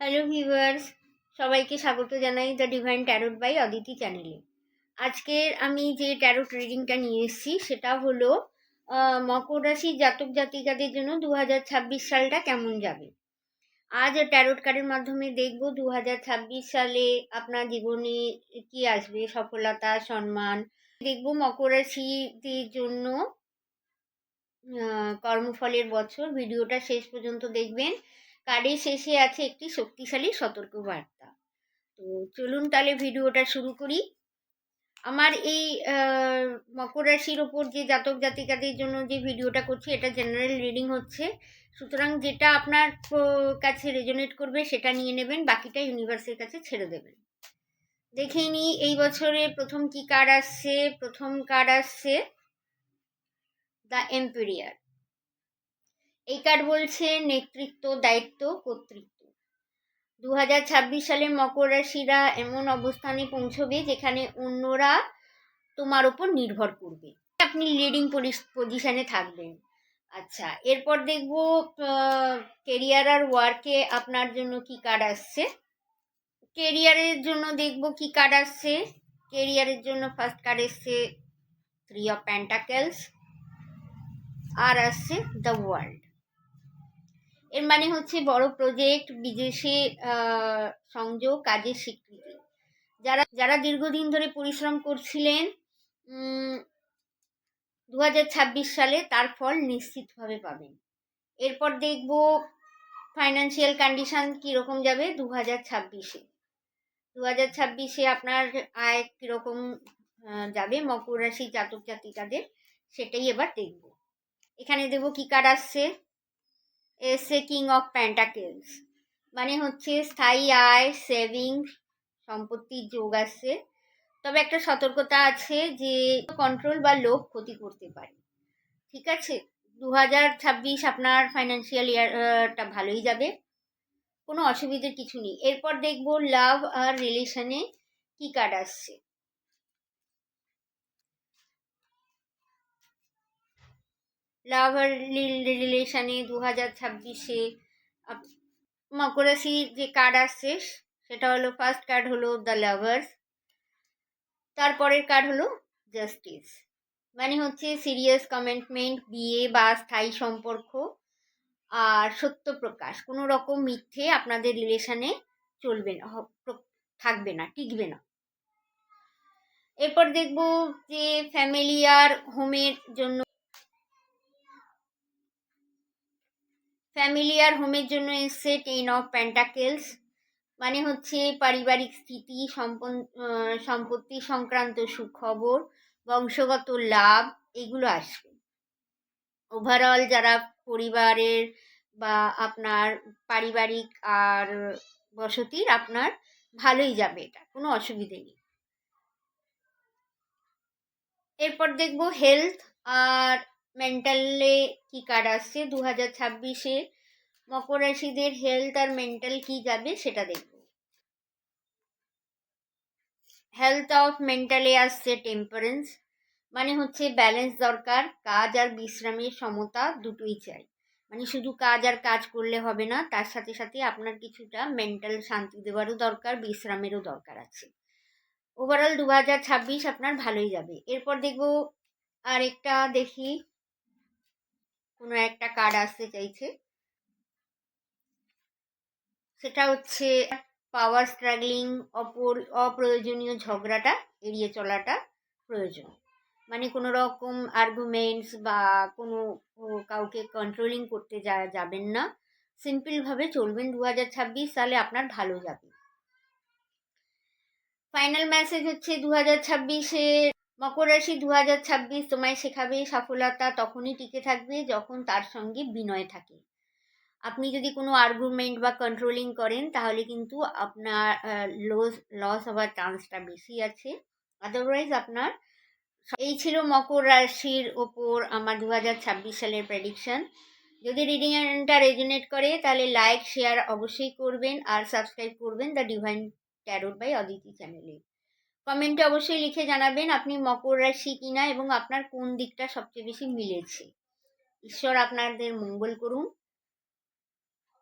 Viewers সবাইকে স্বাগত জানাই the divine tarot by Aditi চ্যানেলে আজকের আমি যে ট্যারোট রিডিংটা নিয়ে এসেছি, সেটা হলো মকর রাশি জাতক জাতিকাদের জন্য দু ছাব্বিশ সালটা কেমন যাবে? আজ ট্যারোট কার্ডের মাধ্যমে দেখব দু ছাব্বিশ সালে আপনার জীবনে কি আসবে? সফলতা, সম্মান। দেখব মকর রাশিদের জন্য কর্মফলের বছর। ভিডিওটা শেষ পর্যন্ত দেখবেন। কার্ডের শেষে আছে একটি শক্তিশালী সতর্কবার্তা। তো চলুন তাহলে ভিডিওটা শুরু করি। আমার এই মকর রাশির ওপর যে জাতক জাতিকাদের জন্য যে ভিডিওটা করছি, এটা জেনারেল রিডিং হচ্ছে। সুতরাং যেটা আপনার কাছে রেজোনেট করবে সেটা নিয়ে নেবেন, বাকিটা ইউনিভার্সের কাছে ছেড়ে দেবেন। দেখে নিই এই বছরে প্রথম কি কার্ড আসছে? প্রথম কার্ড আসছে? দ্য এম্পেরিয়ার এই কার্ড বলছে নেতৃত্ব, দায়িত্ব, কর্তৃত্ব। দু হাজার ছাব্বিশ সালে মকর রাশিরা এমন অবস্থানে পৌঁছবে যেখানে অন্যরা তোমার উপর নির্ভর করবে। আপনি লিডিং পজিশনে থাকবেন। আচ্ছা এরপর দেখব কেরিয়ার আর ওয়ার্কে আপনার জন্য কি কার্ড আসছে। কেরিয়ারের জন্য দেখব কি কার্ড আসছে। কেরিয়ারের জন্য ফার্স্ট কার্ড এসছে থ্রি অফ প্যান্টাকেলস আর আসছে দ্য ওয়ার্ল্ড এর মানে হচ্ছে বড় প্রজেক্ট বিদেশে সংযোগ, কাজের স্বীকৃতি। যারা যারা দীর্ঘদিন ধরে পরিশ্রম করছিলেন দু হাজার ছাব্বিশ সালে তার ফল নিশ্চিতভাবে পাবেন। এরপর দেখব ফাইন্যান্সিয়াল কন্ডিশন কীরকম যাবে দু হাজার ছাব্বিশে। দু হাজার ছাব্বিশে আপনার আয় কীরকম যাবে, মকর রাশি জাতক জাতিকাদের, সেটাই এবার দেখব। এখানে দেবো কি কার্ড আসছে। এসে কিং অফ প্যান্টাকেলস মানে হচ্ছে স্থায়ী আয় সেভিংস সম্পত্তির যোগ আসছে তবে একটা সতর্কতা আছে যে কন্ট্রোল বা লোভ ক্ষতি করতে পারে। ঠিক আছে? দু হাজার ছাব্বিশ আপনার ফাইন্যান্সিয়াল ইয়ারটা ভালোই যাবে। কোনো অসুবিধার কিছু নেই। এরপর দেখব লাভ আর রিলেশনে কি কার্ড আসছে। লাভ আর রিলেশনে দু হাজার ছাব্বিশে মকর যে কার্ড আসছে, সেটা হলো ফার্স্ট কার্ড হলো দ্য লাভার্স তারপরের কার্ড হলো জাস্টিস মানে হচ্ছে সিরিয়াস কমিটমেন্ট বিয়ে বা স্থায়ী সম্পর্ক আর সত্য প্রকাশ। কোনো রকম মিথ্যে আপনাদের রিলেশনে চলবে না থাকবে না, টিকবে না। এরপর দেখব যে ফ্যামিলি আর হোমের জন্য ফ্যামিলি আর হোমের জন্য এসছে টেন অফ প্যান্টাকেলস মানে হচ্ছে পারিবারিক স্থিতি সম্পত্তি সংক্রান্ত সুখবর, বংশগত লাভ, এগুলো আসবে। ওভারঅল যারা পরিবারের বা আপনার পারিবারিক আর বসতির, আপনার ভালোই যাবে এটা, কোনো অসুবিধে নেই। এরপর দেখব হেলথ আর মেন্টালে কি কার্ড আসছে? দু হাজার ছাব্বিশে মকর রাশিদের হেলথ আর মেন্টাল কি যাবে সেটা দেখব। হেলথ অফ মেন্টালে আসছে টেম্পারেন্স মানে হচ্ছে ব্যালেন্স দরকার, কাজ আর বিশ্রামের সমতা দুটোই চাই। মানে শুধু কাজ আর কাজ করলে হবে না, তার সাথে সাথে আপনার কিছুটা মেন্টাল শান্তি দেওয়ারও দরকার, বিশ্রামেরও দরকার আছে। ওভারঅল দু হাজার ছাব্বিশ আপনার ভালোই যাবে। এরপর দেখব আর একটা দেখি কোনো একটা কার্ড আসতে চাইছে। সেটা হচ্ছে পাওয়ার স্ট্রাগলিং অপর, অপ্রয়োজনীয় ঝগড়াটা, এড়িয়ে চলাটা প্রয়োজন। মানে কোনো রকম আর্গুমেন্টস বা কোনো কাউকে কন্ট্রোলিং করতে যা, যাবেন না। সিম্পলভাবে চলবেন দু হাজার ছাব্বিশ সালে আপনার ভালো যাবে। ফাইনাল মেসেজ হচ্ছে দু হাজার ছাব্বিশে মকর রাশি দু হাজার ছাব্বিশ তোমায় শেখাবে সফলতা তখনই টিকে থাকবে যখন তার সঙ্গে বিনয় থাকে। আপনি যদি কোনো আর্গুমেন্ট বা কন্ট্রোলিং করেন তাহলে কিন্তু আপনার লস লস হওয়ার চান্সটা বেশি আছে। আদারওয়াইজ আপনার এই ছিল মকর রাশির ওপর আমার দু হাজার ছাব্বিশ সালের প্রেডিকশন যদি রিডিংটা রেজুনেট করে তাহলে লাইক শেয়ার অবশ্যই করবেন আর সাবস্ক্রাইব করবেন the divine tarot by Aditi চ্যানেলে কমেন্টে অবশ্যই লিখে জানাবেন আপনি মকর রাশি কিনা এবং আপনার কোন দিকটা সবচেয়ে বেশি মিলেছে। ঈশ্বর আপনাদের মঙ্গল করুন।